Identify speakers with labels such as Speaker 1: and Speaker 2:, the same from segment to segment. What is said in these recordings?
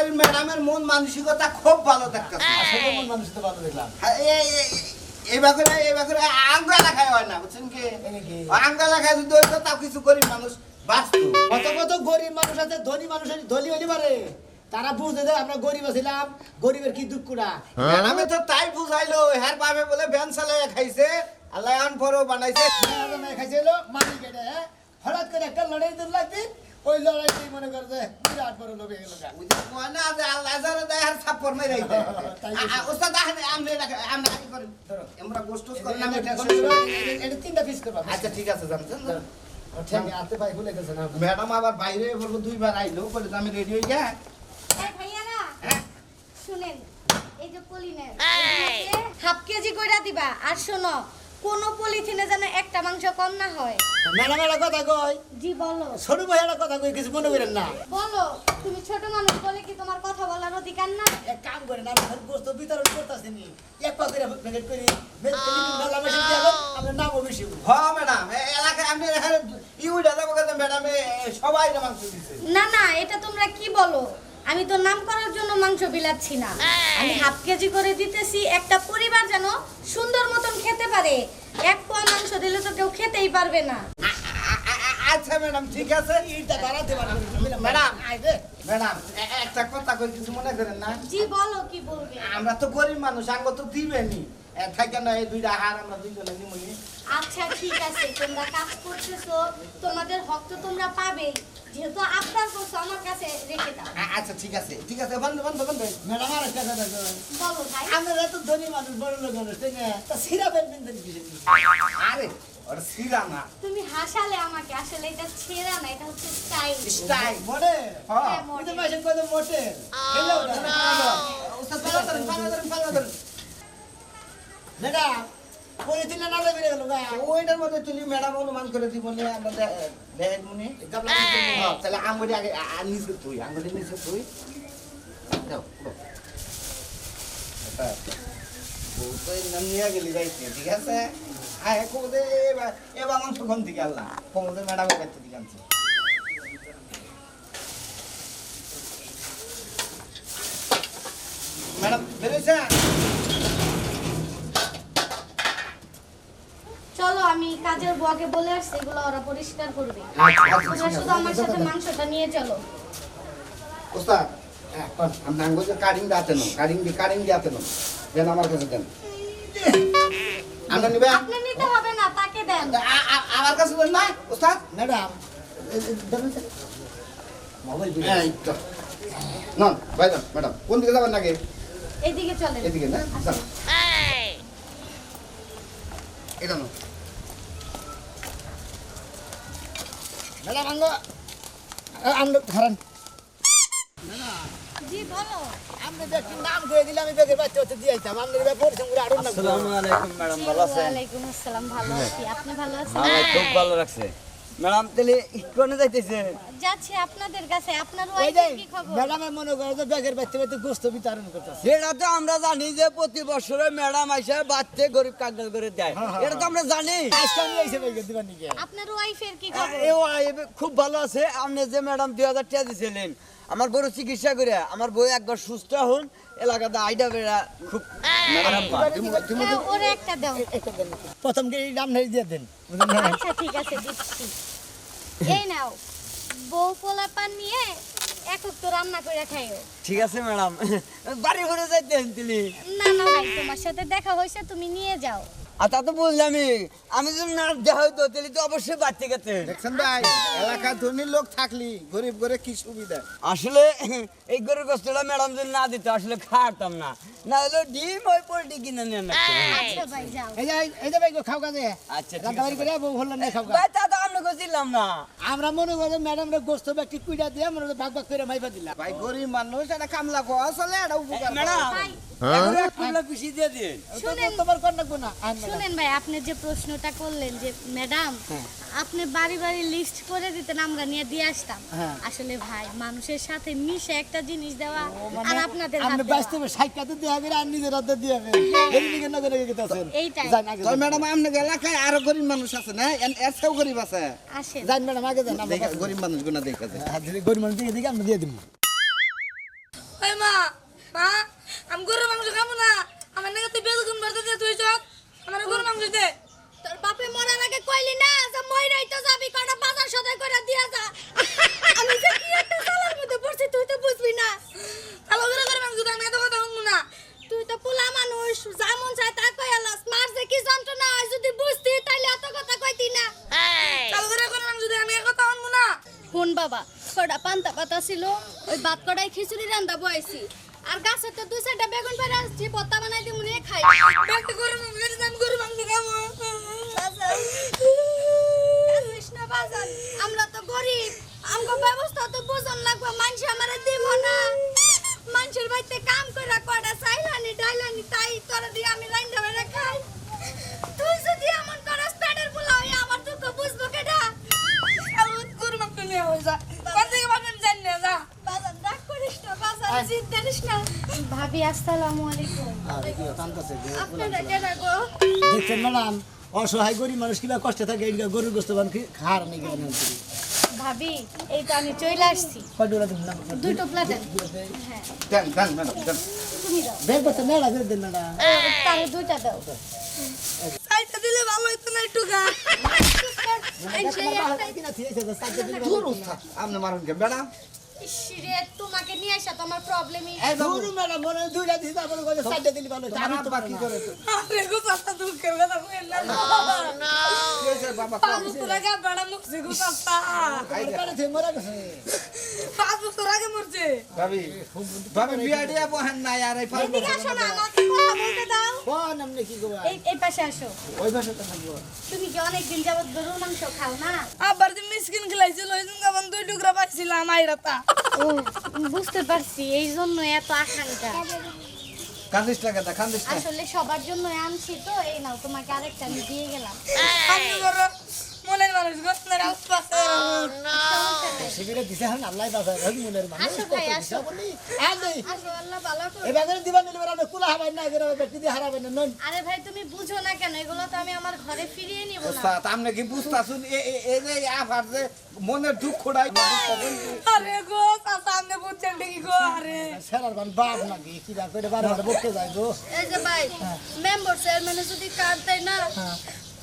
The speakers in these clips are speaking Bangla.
Speaker 1: আমাদের ম্যাডামের মন মানসিকতা খুব ভালো দেখতেছে।
Speaker 2: আসলে মন মানুষ তো ভালো দেখলাম।
Speaker 1: এবার করে এবার করে আঙ্গা লেখায় হয় না বুঝছেন কি? আঙ্গা লেখায় যদি হইতো তাও কিছু গরিব মানুষ বাঁচতো।
Speaker 2: কত কত গরিব মানুষ আছে ধনী মানুষ আছে ধনী হইতে পারে। তারা বুঝতে দেয় আমরা গরিব আছিলাম গরিবের কি দুঃখটা
Speaker 1: ম্যাডামে তো তাই বুঝাইলো হ্যার পাবে বলে ভ্যান চালাইয়া খাইছে আল্লাহ আন পরও বানাইছে।
Speaker 2: খাইছিল হ্যাঁ? হঠাৎ করে একটা লড়াই দূর লাগবে ওই লড়াইতেই মনে করে যে বিরাট বড় হয়ে গেল।
Speaker 1: না যে আল্লাহ যারা দেয় আর ছাপ্পর মেরে আ- ওস্তাদ আমরা এটা- আমরা কি করি আমরা গোষ্ঠ করি না
Speaker 2: এটা তিনটা পিস করবা
Speaker 1: আচ্ছা ঠিক আছে জানছেন
Speaker 2: না।
Speaker 1: ম্যাডাম আবার বাইরে বলব দুইবার আইলো বলে আমি রেডি হয়ে। যা
Speaker 3: এই ভাইয়ারা
Speaker 1: হ্যাঁ।
Speaker 3: শুনেন এই যে পলিনের হাফ কেজি কইরা দিবা আর শোনো কোন পলিথিনে যেন একটা মাংস কম না হয়।
Speaker 2: ম্যাডাম একটা কথা কই
Speaker 3: জি বলো।
Speaker 2: ছোট ভাই একটা কথা কই কিছু মনে করেন না?
Speaker 3: বলো তুমি ছোট মানুষ বলে কি তোমার কথা বলার অধিকার না?
Speaker 2: এক কাম করেন আমি গোস্ত বিতরণ করতেছি নি। এক পা করে প্যাকেট করি মেলা মেশিন দিয়ে আমরা নামও বেশি
Speaker 1: হ ম্যাডাম এলাকায় আমি এখানে ইউডা যাব কাছে ম্যাডাম? সবাই মাংস দিছে।
Speaker 3: না না এটা তোমরা কি বলো? আমি তো নাম করার জন্য মাংস বিলাচ্ছি না। আমি হাফ কেজি করে দিতেছি একটা পরিবার যেন সুন্দর মতন খেতে পারে। এক পোয়া মাংস দিলে তো কেউ খেতেই পারবে না।
Speaker 1: আচ্ছা ম্যাডাম ঠিক আছে।
Speaker 2: ইটা দাঁড়াতে পারবেন
Speaker 1: ম্যাডাম। ম্যাডাম একটা কথা কই কিছু মনে করেন না?
Speaker 3: জি বলো কি বলবে?
Speaker 1: আমরা তো গরিব মানুষ আঙ্গ তো দিবেনি থাকে না এই দুইটা হার আমরা দুইজনে নিমুনি
Speaker 3: আচ্ছা ঠিক আছে তোমরা কাজ করতেছো তোমাদের হক তো তোমরা পাবেই। যেহেতু আপনার করছ আমার কাছে রেখে দাও
Speaker 1: আ- আচ্ছা ঠিক আছে ঠিক আছে বন্ধ বন্ধ বন্ধ
Speaker 2: ম্যাডাম আর একটা কথা
Speaker 3: বলো ভাই।
Speaker 2: আমরা তো ধনী মানুষ বড় লোক মানুষ তাই না? তা সিরা বেনবেন দেন কিসের
Speaker 1: আরে ওটা সিরা না।
Speaker 3: তুমি হাসালে আমাকে আসলে এটা ছেঁড়া না এটা হচ্ছে স্টাইল।
Speaker 1: স্টাইল।
Speaker 2: মনে
Speaker 1: হ্যাঁ
Speaker 2: যে মাসে কত মোটে হেলো
Speaker 1: ওস্তাদ পালা ধরেন পালা ধরেন পালা ধরেন
Speaker 2: ম্যাডাম পলিথিনে নালে বেরিয়ে গেল
Speaker 1: ওইটার মধ্যে ম্যাডাম অনুমান করে দিব আমরা দেখ মুনি।
Speaker 2: গামলা দিতে হবে।
Speaker 1: হ্যাঁ, তাহলে আঙ্গুলি আগে আ- আ- তুই আঙ্গুলি নিচে তুই। দাও দাও। এটা, বউ তো এই নাম নিয়ে গেলি যাইতে ঠিক আছে? আয় কোদে এবার এবার মাংস কোন দিকে আল্লাহ কোমদের ম্যাডামের কাছে দিকে আনছে। ম্যাডাম বেরোইছে
Speaker 3: চলো আমি কাজের বুয়াকে বলে আসছি এগুলো ওরা পরিষ্কার করবে। তোমরা শুধু আমার সাথে মাংসটা নিয়ে চলো।
Speaker 1: ওস্তাদ এখন আমরা আঙ্গুল কারিং দাতে নো কারিং দি কারিং দিতে নো দেন আমার কাছে দেন। আমরা নিবে?
Speaker 3: আপনি নিতে হবে না তাকে দেন।
Speaker 1: আ- আ- আমার কাছে দেন না ওস্তাদ?
Speaker 2: ম্যাডাম মোবাইল
Speaker 1: এই তো। না ভাই ম্যাডাম। কোন দিকে যাবেন নাকি?
Speaker 3: এইদিকে চলেন।
Speaker 1: এদিকে না? এটা নো
Speaker 2: ম্যাডাম আঙ্গ আঙ্গ হারান
Speaker 3: জি বলো।
Speaker 2: আপনি ব্যক্তির নাম করে দিলে আমি বেগের বাচ্চা হতে দিয়ে আইতাম। আপনি এবার পরিশ্রম করে আরও না
Speaker 4: আসসালামু আলাইকুম ম্যাডাম ভালো আছেন?
Speaker 3: ওয়ালাইকুম আসসালাম ভালো আছি। আপনি ভালো আছেন?
Speaker 4: আমার খুব ভালো লাগছে। ম্যাডাম তাহলে কোনে যাইতেছে।
Speaker 3: যাচ্ছি আপনাদের কাছে আপনার
Speaker 2: ওই যে
Speaker 3: ওয়াইফের কি খবর?
Speaker 2: ম্যাডামে মনে করে যে বেগের বাচ্চা বাচ্চা গোস্ত বিতরণ করতেছে।
Speaker 4: সেটা তো আমরা জানি যে প্রতি বছরে ম্যাডাম আইসা বাচ্চা গরিব কাঙ্গাল করে দেয়। এটা তো আমরা জানি।
Speaker 2: আজকে আমি এসে বেগের দিবার নিকে
Speaker 3: আপনার ওয়াইফের কি খবর?
Speaker 4: এ ও খুব ভালো আছে। আপনি যে ম্যাডাম দুই হাজার টাকা দিয়েছিলেন আমার বড় চিকিৎসা করে আমার বই একবার সুস্থ হন এলাকাতে আইডা বেড়া খুব ম্যাডাম
Speaker 3: হ্যাঁ, ওরে একটা দাও।
Speaker 2: প্রথম নাম দিয়ে দেন।
Speaker 3: আচ্ছা ঠিক আছে দিচ্ছি। এই নাও বউ পোলাপান নিয়ে একক তো রান্না করে খাইও।
Speaker 4: ঠিক আছে ম্যাডাম। বাড়ি ঘুরে যাইতেন তিনি
Speaker 3: না না ভাই তোমার সাথে দেখা হয়েছে তুমি নিয়ে যাও।
Speaker 4: আর তা তো বললামই আমি যদি না দেখা হইতো তাহলে তো অবশ্যই বাড়তে গেছে
Speaker 1: দেখছেন ভাই এলাকা ধনী লোক থাকলি গরিব করে কি সুবিধা?
Speaker 4: আসলে এই গরুর কষ্টটা ম্যাডাম যদি না দিত আসলে খাওয়াতাম না। না হলে ডিম ওই পোল্ট্রি কিনে নিয়ে না
Speaker 3: আচ্ছা ভাই যাও।
Speaker 2: এই যে এই যে ভাই খাও কাজে
Speaker 4: আচ্ছা
Speaker 2: রান্না বাড়ি করে বউ হলো না খাও
Speaker 4: ভাই তা করছিলাম না।
Speaker 2: আমরা মনে করি ম্যাডাম রে গোস্ত ব্যক্তি কুইটা দিয়ে আমরা ভাগ ভাগ করে মাইবা দিলাম।
Speaker 1: ভাই গরিব মানুষ এটা কামলা কো আসলে এটা উপকার
Speaker 4: ম্যাডাম দিয়ে দিন।
Speaker 3: শুনেন ভাই আপনি যে প্রশ্নটা করলেন যে ম্যাডাম
Speaker 2: হ্যাঁ।
Speaker 3: আপনি বাড়ি বাড়ি লিস্ট করে দিতেন আমরা নিয়ে দিয়ে আসতাম।
Speaker 2: হ্যাঁ।
Speaker 3: আসলে ভাই মানুষের সাথে মিশে একটা জিনিস দেওয়া আর আপনাদের হাত
Speaker 2: আপনি
Speaker 3: দেওয়া।
Speaker 2: বাঁচতে সাইকাতে দিয়ে হবে আর নিজের হাতে দিয়ে হবে এই দিকে নজরে গেতেছেন
Speaker 3: এইটাই।
Speaker 2: যান আগে
Speaker 1: তো
Speaker 2: যান।
Speaker 1: ম্যাডাম আপনার এলাকায় আরও গরিব মানুষ আছে না? এর এর চেয়েও গরিব আছে।
Speaker 3: আসেন।
Speaker 2: যান ম্যাডাম আগে যান আমরা
Speaker 1: দেখা গরিব মানুষ গুনা দেখা যায়
Speaker 2: হাত ধরে গরিব মানুষ দিকে দিকে আমরা দিয়ে দিব।
Speaker 5: ওই মা মা আমি গরুর মাংস খাব না আমার নাকি তুই বেদগুন ভরতে দে তুই চক আমার গরুর মাংস দে
Speaker 3: তোর বাপে মরার আগে কইলি না যে মইরাই তো যাবি কটা বাজার সদাই করে দিয়া যা আমি যে কি একটা সালার মধ্যে পড়ছি তুই তো বুঝবি না
Speaker 5: ভালো করে গরুর মাংস দে আমি এত কথা শুনব না
Speaker 3: তুই তো পোলা মানুষ যেমন চাই তা কই আলাস মার যে কি যন্ত্রণা হয় যদি বুঝতি তাইলে এত কথা কইতি না
Speaker 5: ভালো করে গরুর মাংস দে আমি এত কথা শুনব না
Speaker 3: হুন বাবা কটা পান্তা পাতা ছিল ভাত কড়াই খিচুড়ি রান্দা বয়েছি আর গাছে তো দুই চারটা বেগুন পেরে আসছি পত্তা বানাই দিই মনে খাই।
Speaker 5: একটা গরু মাংস আমি খাব
Speaker 3: আমরা তো গরিব। আমগো ব্যবস্থা তো বুঝন লাগবে মানুষ আমার দিব না। মানুষের বাড়িতে কাম করে কয়টা ভাবি আসসালামু আলাইকুম আপনারা কেডা গো
Speaker 2: দেখছেন ম্যাডাম অসহায় গরিব মানুষ কিবা কষ্টে থাকে এই গরুর গোস্ত বান কি খার নেই কেন
Speaker 3: ভাবি এই তো আমি চলে আসছি দুই টোপলা দেন হ্যাঁ
Speaker 1: দেন দেন ম্যাডাম দেন
Speaker 3: তুমি
Speaker 2: করতে মেলা করে দেন ম্যাডাম
Speaker 3: তাহলে দুইটা দাও
Speaker 5: সাইডটা দিলে ভালো হইতো না একটু গা
Speaker 3: এই যে একটাই
Speaker 2: কিনা থিয়েছে তো সাথে দিন
Speaker 1: দূর আপনি মারুন কে ম্যাডাম
Speaker 3: ইসরে তোমাকে নিয়ে আসা তো আমার প্রবলেমই
Speaker 1: এই বাবু।
Speaker 2: গরু ম্যাডাম মনে দুইটা দিন তারপরে কইছে সাথে দিন ভালো আমি তো
Speaker 1: বাবা করে তো।
Speaker 5: আরে গো সাতা দুঃখের কথা কইেন না।
Speaker 1: কি হয়েছে বাবা
Speaker 5: পাঁচ বছর আগে বেড়া মুখছে গো সাতা
Speaker 1: এই যে,
Speaker 2: পারে গেছে।
Speaker 5: পাঁচ বছর আগে মরছে।
Speaker 1: ভাবি ভাবি বিয়া দিয়া না আর এই ফাল
Speaker 3: এদিকে আসো না আমাকে কথা বলতে দাও।
Speaker 2: কোন আমনে কি কইবা
Speaker 3: এই এই পাশে আসো।
Speaker 2: ওই ভাষা তো থাকব।
Speaker 3: তুমি কি অনেক দিন যাবত গরুর মাংস খাও না?
Speaker 5: আবার যে মিসকিন খেলাইছিল ওই জন্য আমার দুই টুকরা পাইছিলাম আইরাতা
Speaker 3: ও বুঝতে পারছি এই জন্য এত আকাঙ্ক্ষা
Speaker 1: কান্দিস টাকা দা কান্দিস
Speaker 3: আসলে সবার জন্য আনছি তো এই নাও তোমাকে আরেকটা আমি দিয়ে গেলাম।
Speaker 5: মনের মানুষ গোসনের আশপাশে
Speaker 2: শিবিরে দিছে হন আল্লাহ বাসা রহিম মনের মানুষ।
Speaker 3: আসো
Speaker 2: কত
Speaker 3: ভাই,
Speaker 2: দিছে
Speaker 3: আসো।
Speaker 2: বলি? আর নেই
Speaker 3: আসো আল্লাহ ভালো করে
Speaker 2: এবার দিবা নিলে আমরা কুলা হাবাই না এবার দিয়ে হারাবেন না নন
Speaker 3: আরে ভাই তুমি বুঝো না কেন এগুলো তো আমি আমার ঘরে ফিরিয়ে নিব না।
Speaker 1: উস্তাদ আপনি কি বুঝতাছুন? এ এ- যে আফার যে মনের দুঃখটাই
Speaker 5: আরে গো চাচা আপনি বুঝছেন গো আরে।
Speaker 2: সেরার বান বাপ নাকি? কি দা করে বারে বারে বকতে যায় গো।
Speaker 3: এই যে ভাই মেম্বার চেয়ারম্যানে যদি কার্ড দেয় না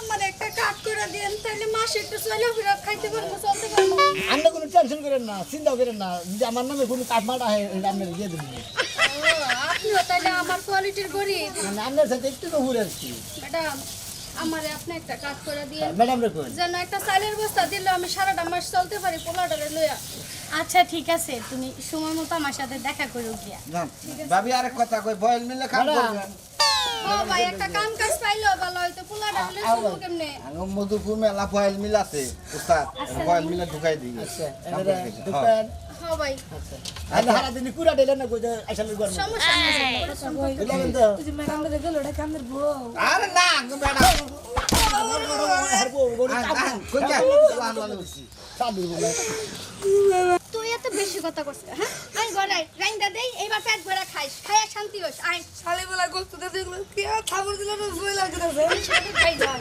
Speaker 3: আমার একটা করে দেন তাহলে মাসে একটু চলে ফিরে খাইতে পারব চলতে পারব।
Speaker 2: আপনি কোনো টেনশন করেন না চিন্তা করেন না যে আমার নামে কোনো কাঠমাটা হয় আপনি দিয়ে দেবেন
Speaker 3: ও, আপনিও তাহলে আমার কোয়ালিটির
Speaker 2: মানে আপনার সাথে একটু তো ঘুরে আসছি
Speaker 3: ম্যাডাম আমারে আপনি একটা কার্ড করে দিয়ে
Speaker 2: ম্যাডাম রে কই?
Speaker 3: যেন একটা চালের বস্তা দিলে আমি সারাটা মাস চলতে পারি পোলাটারে লইয়া। আচ্ছা ঠিক আছে তুমি সময় মতো আমার সাথে দেখা করো গিয়া।
Speaker 1: ভাবি আরেক কথা কই বয়েল মিলে কাম করবেন
Speaker 3: ও ভাই একটা কাম কাজ পাইলো ভালো পোলাটা হলে শুনব কেমনে?
Speaker 1: আঙ্গ মধুপুর মেলা বয়েল মিল আছে উস্তাদ। বয়েল মিলে ঢুকাই দিই।
Speaker 2: আচ্ছা এবারে দোকান
Speaker 3: হ্যাঁ ভাই।
Speaker 2: আচ্ছা। হারা দিন কুড়া দিলেন না কই আইসালে গরম
Speaker 3: সমস্যা নেই
Speaker 2: বুঝলেন তো
Speaker 5: তুই ম্যাডাম রে গেল ওটা কামের বউ।
Speaker 1: আরে না ম্যাডাম।
Speaker 3: এত বেশি কথা করছিস হ্যাঁ? আই গড়াই রাইন্দা দেই এইবার পেট ভরা খাইস খাইয়া শান্তি হইস আই
Speaker 5: গোস্ত কি আর খাবার দিল ভয় লাগতেছে।
Speaker 3: সাথে খাই যাও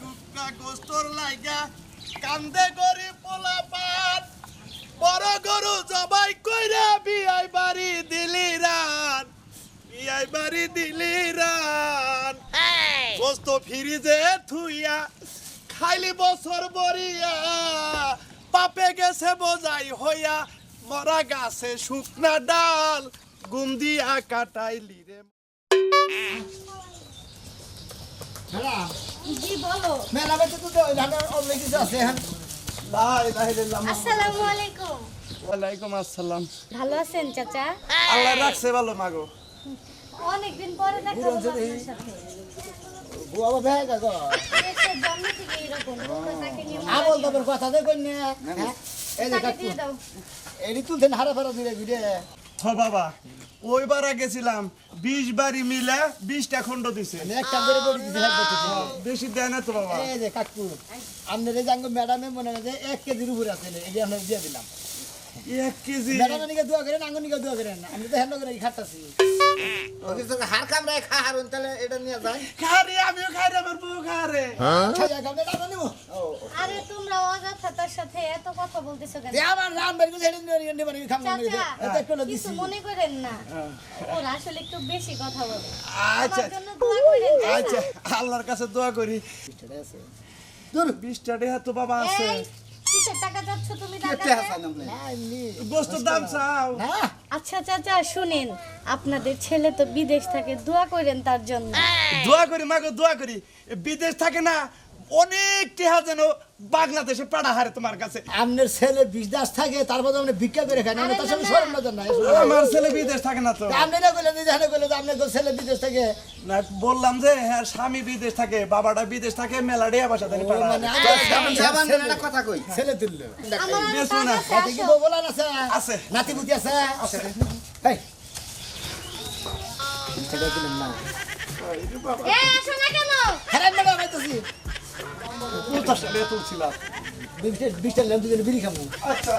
Speaker 6: টুকরা গোস্তর লাইগা কান্দে গরি পোলা পাত বড় গরু জবাই কইরা বিয়াই বাড়ি দিলি রান বিয়াই বাড়ি দিলি রান। গোস্ত ফিরিজে থুইয়া খাইলি বছর বরিয়া পাপে গেছে বোঝাই হইয়া মরা গাছে শুকনা ডাল গুন্দিয়া কাটাইলি রে
Speaker 2: ম্যাডাম
Speaker 3: জি
Speaker 2: তো তো কিছু আছে হ্যাঁ
Speaker 6: লা ইলাহা ইল্লাল্লাহ
Speaker 3: আসসালামু আলাইকুম।
Speaker 6: ওয়ালাইকুম আসসালাম।
Speaker 3: ভালো আছেন চাচা?
Speaker 6: আল্লাহ রাখছে ভালো মাগো।
Speaker 3: অনেকদিন পরে দেখা হলো আপনার সাথে।
Speaker 2: বুয়া বাবা গা গো
Speaker 3: জন্ম থেকে এরকম তাকে নিয়ে
Speaker 2: আ বল তবে কথা দে কই হ্যাঁ? এই যে কাকু। এডি তুলছেন হারা ফারা দিলে ভিড়ে
Speaker 6: হ বাবা। ওইবার গেছিলাম বিশ বাড়ি মিলে বিশটা খন্ড দিছে।
Speaker 2: লাগবে
Speaker 6: বেশি দেয় না তো বাবা।
Speaker 2: কাকু আপনার এই জাঙ্গ ম্যাডামে মনে হয় যে এক কেজির উপরে আছে এই যে আমরা দিয়ে দিলাম।
Speaker 6: এক কেজি।
Speaker 2: ম্যাডাম নিকে দোয়া করেন আঙ্গুন নিকে দোয়া করেন। আমি তো হ্যান্ড করে খাটাছি
Speaker 1: ওকে তো হার কামড়ায় খা হারুন তাহলে এটা নিয়ে যায়
Speaker 6: খারে আমিও খাই রে আমার বউ খারে
Speaker 2: খাইয়া খাবে না নিব?
Speaker 3: আরে তোমরা অযথা তার সাথে এত কথা বলতেছো কেন?
Speaker 2: আমার রাম বের করে হেডিন নিয়ে নিয়ে নিয়ে খাম না
Speaker 3: চাচা
Speaker 2: এত
Speaker 3: কিছু মনে করেন না। ওরা আসলে একটু বেশি কথা বলে।
Speaker 6: আচ্ছা। আচ্ছা আল্লাহর কাছে দোয়া করি। দূর। বিশটা টাকা তো বাবা আছে।
Speaker 3: আচ্ছা চাচা শুনেন আপনাদের ছেলে তো বিদেশ থাকে দোয়া করেন তার জন্য।
Speaker 6: দোয়া করি মাগো দোয়া করি। বিদেশ থাকে না অনেক টেহা যেন বাংলাদেশে পাড়া হারে তোমার কাছে।
Speaker 2: আপনার ছেলে বিজদাস থাকে তারপর আপনি ভিক্ষা করে আমি তার সাথে সরম নজর নাই
Speaker 6: আমার ছেলে বিদেশ থাকে না তো।
Speaker 2: আপনি না কইলেন জানে কইলেন যে আপনার ছেলে বিদেশ থাকে।
Speaker 6: না বললাম যে হ্যাঁ স্বামী বিদেশ থাকে বাবাটা বিদেশ থাকে মেলা ডেয়া বাসা থাকে পাড়া
Speaker 2: মানে
Speaker 1: কথা কই।
Speaker 2: ছেলে
Speaker 6: না।
Speaker 3: আছে,
Speaker 2: কি। আছে?
Speaker 6: আছে।
Speaker 2: নাতি পুতি আছে? এই। ছেলে দিলেন না
Speaker 3: এই, আসো না কেন?
Speaker 2: হ্যাঁ
Speaker 6: পঞ্চাশ টাকা তুলছিলাম
Speaker 2: বিশটা বিশটা দুজনে বিড়ি খামু।
Speaker 6: আচ্ছা।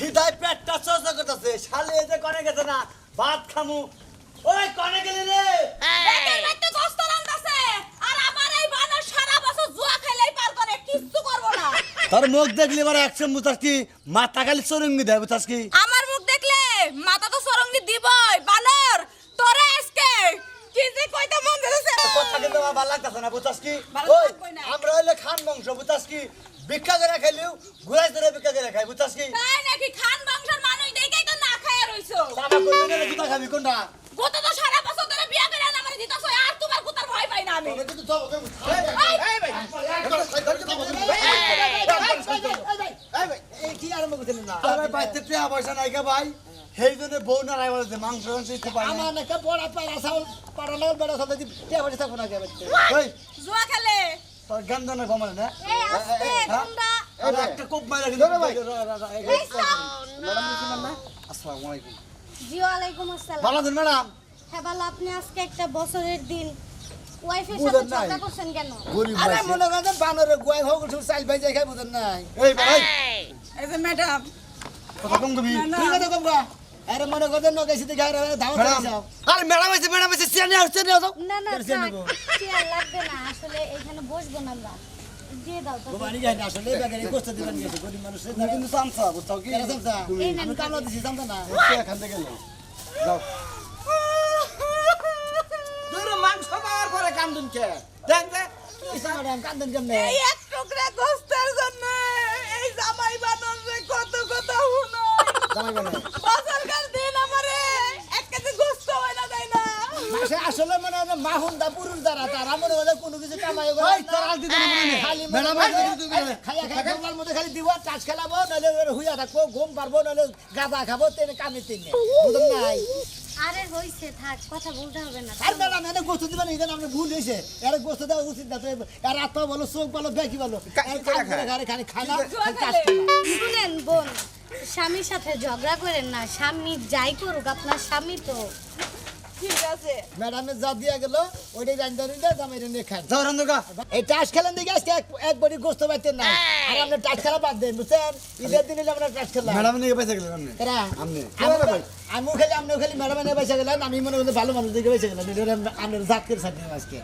Speaker 4: হৃদয় পেটটা চর্চা করতেছে। শালে এই কনে গেছে না ভাত খামু। ওই কনে গেলি রে।
Speaker 5: পেটের মধ্যে গোস্ত রান্দাছে আর আমার এই বানর সারা বছর জুয়া খেলেই পার করে করব না।
Speaker 4: তোর মুখ দেখলি এবার একশো কি মাথা খালি চরঙ্গি দেয় বুঝাস কি
Speaker 5: আমার মুখ দেখলে মাথা তো সরঙ্গি দিবই বানর তোরে আজকে কি যে কইতে মন দিতেছে
Speaker 4: কথা কিন্তু আমার ভালো লাগতেছে না বুঝাস কি ওই। আমরা হইলে খান বংশ বুঝাস কি ভিক্ষা করে খাইলেও ঘুরাই ধরে ভিক্ষা করে খাই বুঝাস কি
Speaker 5: তাই নাকি খান বংশের মানুষ দেখেই তো না খায় রইছো
Speaker 4: টাকা করবি না জুতা খাবি কোনটা
Speaker 5: গত তো সারা বছর ধরে বিয়া করে আমার দিতাছো আর তোমার কুতার ভয় পাই না আমি
Speaker 2: এই কি আরম্ভ করছিলেন না
Speaker 4: আমার বাড়িতে টাকা পয়সা নাই কে ভাই সেই জন্য বউ না রাই বলেছে মাংস মাংস পারে
Speaker 2: আমার নাকি পাড়া চাউল পাড়া নাউল বেড়া সাথে টিয়া বাড়ি থাকব না কে বাড়িতে
Speaker 4: ওই।
Speaker 5: জুয়া খেলে।
Speaker 4: তোর গান দানা কমালে না? হ্যাঁ? একটা কোপ মাইরা কিন্তু
Speaker 1: ধরো ভাই। ম্যাডাম
Speaker 4: আসসালামু আলাইকুম।
Speaker 3: জি ওয়ালাইকুম আসসালাম।
Speaker 4: ভালো আছেন ম্যাডাম?
Speaker 3: হ্যাঁ ভালো। আপনি আজকে একটা বছরের দিন ওয়াইফের সাথে। ঝগড়া করছেন কেন?
Speaker 4: গরিব
Speaker 2: আরে মনে করেন বানরের গোয়াই হোক চাইল ভাই যাই খাই বুঝেন নাই।
Speaker 4: এই ভাই।
Speaker 5: এই যে ম্যাডাম।
Speaker 4: কথা কম কবি।
Speaker 2: তুই কথা কম আরে মনে করেন নগাইছি দিকে আরে ধাওয়া করে যাও।
Speaker 4: আরে ম্যাডাম আছে ম্যাডাম আছে আসছে নিয়ে আসো
Speaker 3: না না? চেয়ার লাগবে না আসলে এখানে বসবো না আমরা। দিয়ে দাও তো।
Speaker 2: বাড়ি যাই না আসলে বেগারে গোস্ত দিবেন গেছে গরিব মানুষ
Speaker 4: তুমি কিন্তু চামচা বুঝছ কি?
Speaker 2: কেন চামচা?
Speaker 3: এই নেন
Speaker 2: আমি কামলা দিছি চামচা না।
Speaker 4: এখান থেকে নাও। যাও।
Speaker 1: তোর মাংস পাওয়ার পরে কান্দুন কে দেখ। দেখ
Speaker 2: ইসা ম্যাডাম? কান্দেন কেমনে?
Speaker 5: এই এক টুকরা গোস্তের জন্য এই জামাই বানর রে কত কথা
Speaker 2: জামাই
Speaker 5: কাল দিন আমারে এক কেজি গোস্ত হয় না দেয় না
Speaker 2: আসলে মনে হয় মাহুন দা পুরুষ দ্বারা তারা মনে হয় কোনো কিছু কামাই করে
Speaker 4: মনে? নেই।
Speaker 2: খালি
Speaker 4: ম্যাডাম,
Speaker 2: ম্যাডাম
Speaker 4: ওই, ওই, ওই, ওই,
Speaker 2: খাইয়া খাই গোলার মধ্যে খালি দিব টাচ খেলাবো নাহলে হুইয়া থাকব ঘুম পারব নাহলে গাঁদা খাব তেনে কামে তেনে। বুঝুন নাই?
Speaker 3: আরে হইছে থাক কথা বলতে হবে না।
Speaker 2: আর ম্যাডাম এনে গোস্ত দিবেন এই আপনি ভুল হয়েছে এর গোস্ত দেওয়া উচিত না তো এর আত্মা বলো চোখ বলো? ঘরে খানা। খেলা।
Speaker 3: শুনেন বোন স্বামীর সাথে ঝগড়া করেন না স্বামী যাই করুক আপনার স্বামী তো
Speaker 5: ঠিক আছে।
Speaker 2: ম্যাডামের যা দিয়া গেল ওইটাই রান্না নিলে জামাই রেনে খান
Speaker 4: যাও রান্দুকা
Speaker 2: এই টাচ খেলেন দিকে আজকে এক এক বড়ি গোস্ত পাইতেন না আর আমরা টাচ খেলা বাদ দেন বুঝছেন? ঈদের দিন হলে আমরা টাচ খেলা
Speaker 4: ম্যাডাম নিয়ে পয়সা গেলেন আপনি?
Speaker 2: কেরা
Speaker 4: আপনি।
Speaker 2: আমিও খালি খালি ম্যাডাম গেলেন আমি মনে করি ভালো মানুষ দেখে বেঁচে গেলেন আপনার জাতকের সাথে আজকে।